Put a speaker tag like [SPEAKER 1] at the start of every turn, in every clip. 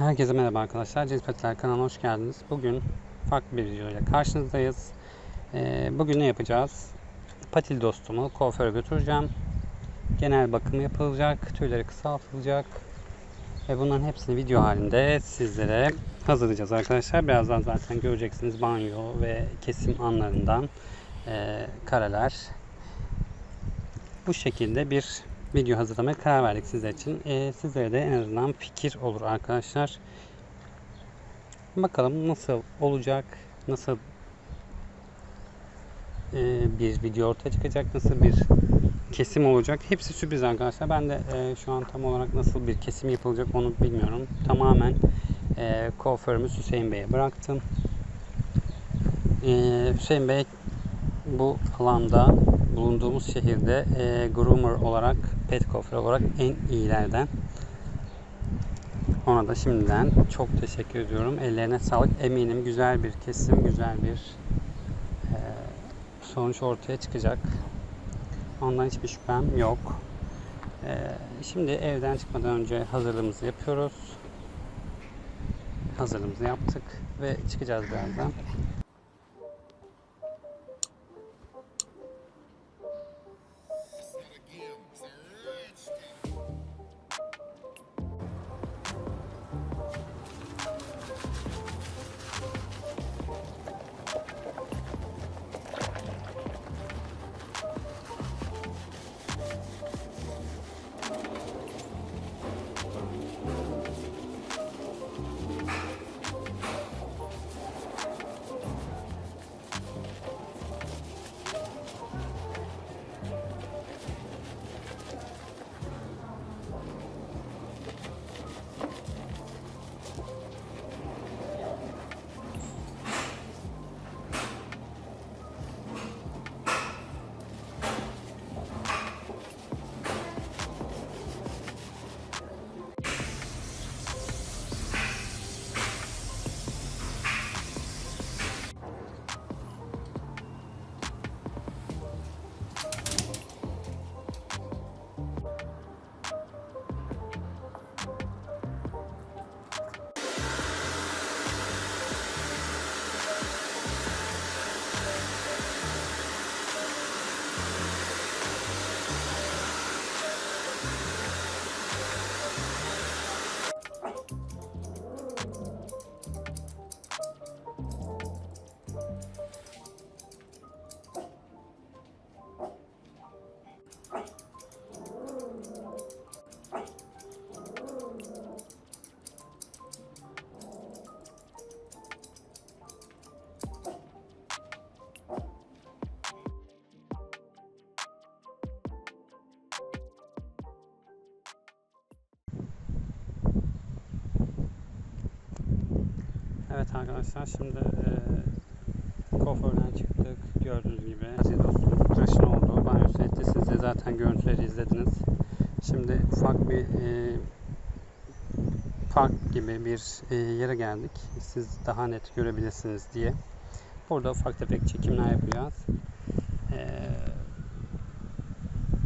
[SPEAKER 1] Herkese merhaba arkadaşlar. Cilpetler kanalına hoş geldiniz. Bugün farklı bir video ile karşınızdayız. Ee, bugün ne yapacağız? Patil dostumu kuaföre götüreceğim. Genel bakım yapılacak, tüyleri kısaltılacak. Ve bunların hepsini video halinde sizlere hazırlayacağız arkadaşlar. Birazdan zaten göreceksiniz banyo ve kesim anlarından e, kareler. Bu şekilde bir video hazırlamaya karar verdik sizler için. Ee, sizlere de en azından fikir olur arkadaşlar. Bakalım nasıl olacak, nasıl e, bir video ortaya çıkacak, nasıl bir kesim olacak. Hepsi sürpriz arkadaşlar. Ben de e, şu an tam olarak nasıl bir kesim yapılacak onu bilmiyorum. Tamamen e, kuaförümüz Hüseyin Bey'e bıraktım. E, Hüseyin Bey bu alanda bulunduğumuz şehirde e, groomer olarak, pet kuaför olarak en iyilerden. Ona da şimdiden çok teşekkür ediyorum. Ellerine sağlık. Eminim güzel bir kesim, güzel bir e, sonuç ortaya çıkacak. Ondan hiçbir şüphem yok. E, şimdi evden çıkmadan önce hazırlığımızı yapıyoruz. Hazırlığımızı yaptık ve çıkacağız birazdan. Evet arkadaşlar şimdi e, kuaförden çıktık. Gördüğünüz gibi Aziz dostumuz tıraşın oldu. Banyosu etti. Siz de zaten görüntüleri izlediniz. Şimdi ufak bir e, park gibi bir e, yere geldik. Siz daha net görebilirsiniz diye. Burada ufak tefek çekimler yapacağız. E,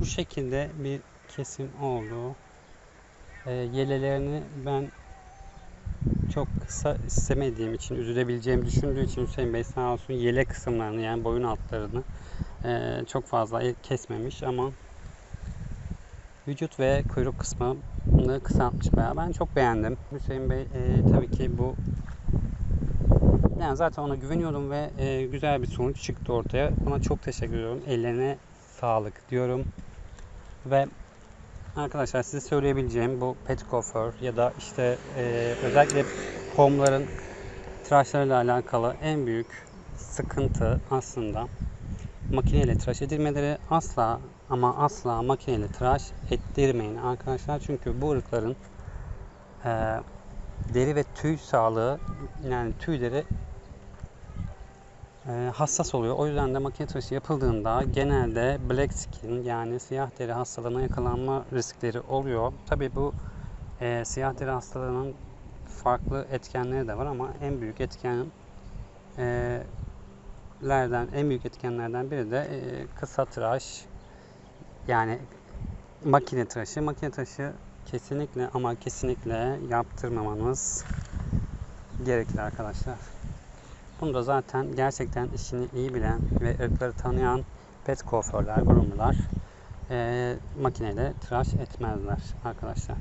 [SPEAKER 1] bu şekilde bir kesim oldu. E, yelelerini ben çok kısa istemediğim için, üzülebileceğimi düşündüğü için Hüseyin Bey sağ olsun yele kısımlarını yani boyun altlarını e, çok fazla kesmemiş ama vücut ve kuyruk kısmını kısaltmış bayağı. Ben çok beğendim. Hüseyin Bey e, tabii ki bu yani zaten ona güveniyordum ve e, güzel bir sonuç çıktı ortaya. Ona çok teşekkür ediyorum. Ellerine sağlık diyorum. Ve Arkadaşlar size söyleyebileceğim bu pet ya da işte e, özellikle pomların tıraşlarıyla alakalı en büyük sıkıntı aslında makineyle tıraş edilmeleri. Asla ama asla makineyle tıraş ettirmeyin arkadaşlar. Çünkü bu ırkların e, deri ve tüy sağlığı yani tüyleri hassas oluyor. O yüzden de makine tıraşı yapıldığında genelde black skin yani siyah deri hastalığına yakalanma riskleri oluyor. Tabi bu e, siyah deri hastalığının farklı etkenleri de var ama en büyük etken e, lerden en büyük etkenlerden biri de e, kısa tıraş yani makine tıraşı. Makine tıraşı kesinlikle ama kesinlikle yaptırmamanız gerekir arkadaşlar. Bunu da zaten gerçekten işini iyi bilen ve ırkları tanıyan pet kuaförler, groomerlar eee makineyle tıraş etmezler arkadaşlar.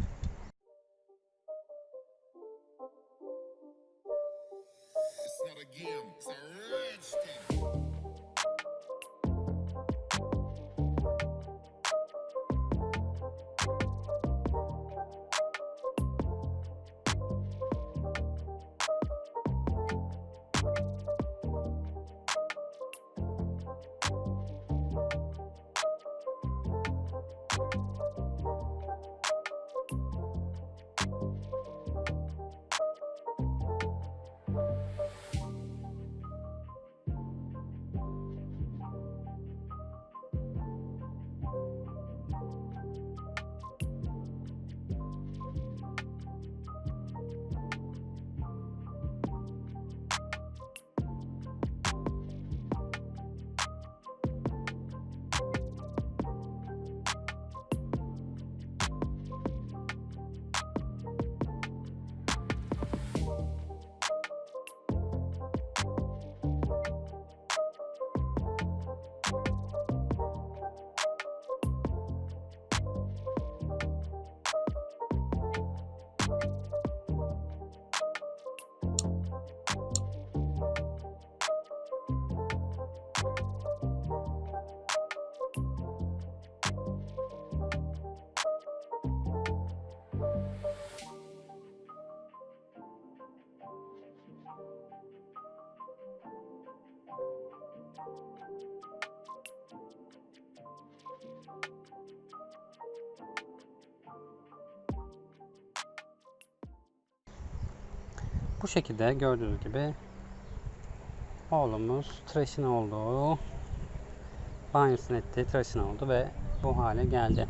[SPEAKER 1] Bu şekilde gördüğünüz gibi oğlumuz tıraşın olduğu banyosunu etti, tıraşın oldu ve bu hale geldi.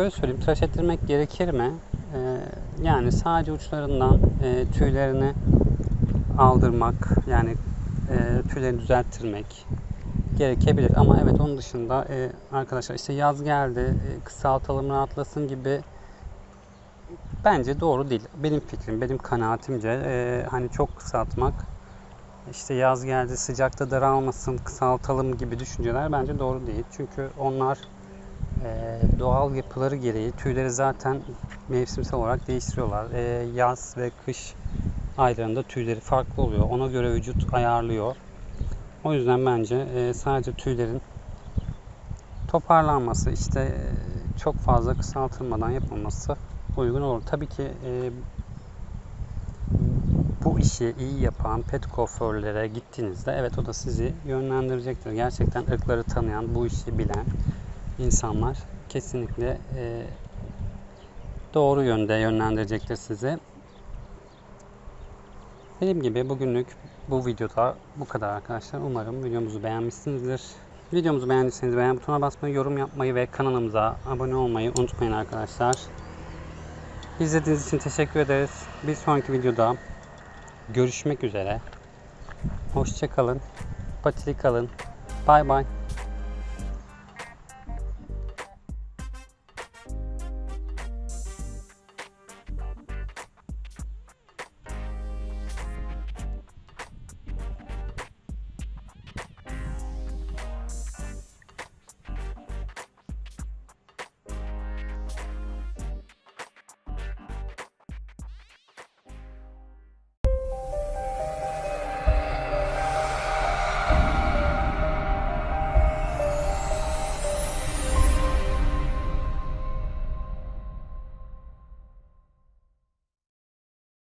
[SPEAKER 1] Şöyle söyleyeyim, tıraş ettirmek gerekir mi? Ee, yani sadece uçlarından e, tüylerini aldırmak, yani e, tüylerini düzelttirmek gerekebilir. Ama evet onun dışında e, arkadaşlar işte yaz geldi, e, kısaltalım rahatlasın gibi bence doğru değil. Benim fikrim, benim kanaatimce e, hani çok kısaltmak işte yaz geldi sıcakta daralmasın kısaltalım gibi düşünceler bence doğru değil. Çünkü onlar e, doğal yapıları gereği tüyleri zaten mevsimsel olarak değiştiriyorlar. E, yaz ve kış aylarında tüyleri farklı oluyor. Ona göre vücut ayarlıyor. O yüzden bence e, sadece tüylerin toparlanması işte e, çok fazla kısaltılmadan yapılması uygun olur. Tabii ki e, bu işi iyi yapan pet kuaförlere gittiğinizde evet o da sizi yönlendirecektir. Gerçekten ırkları tanıyan, bu işi bilen insanlar kesinlikle e, doğru yönde yönlendirecektir sizi. Dediğim gibi bugünlük bu videoda bu kadar arkadaşlar. Umarım videomuzu beğenmişsinizdir. Videomuzu beğendiyseniz beğen butonuna basmayı, yorum yapmayı ve kanalımıza abone olmayı unutmayın arkadaşlar. İzlediğiniz için teşekkür ederiz. Bir sonraki videoda görüşmek üzere. Hoşçakalın. Patili kalın. Bay bay.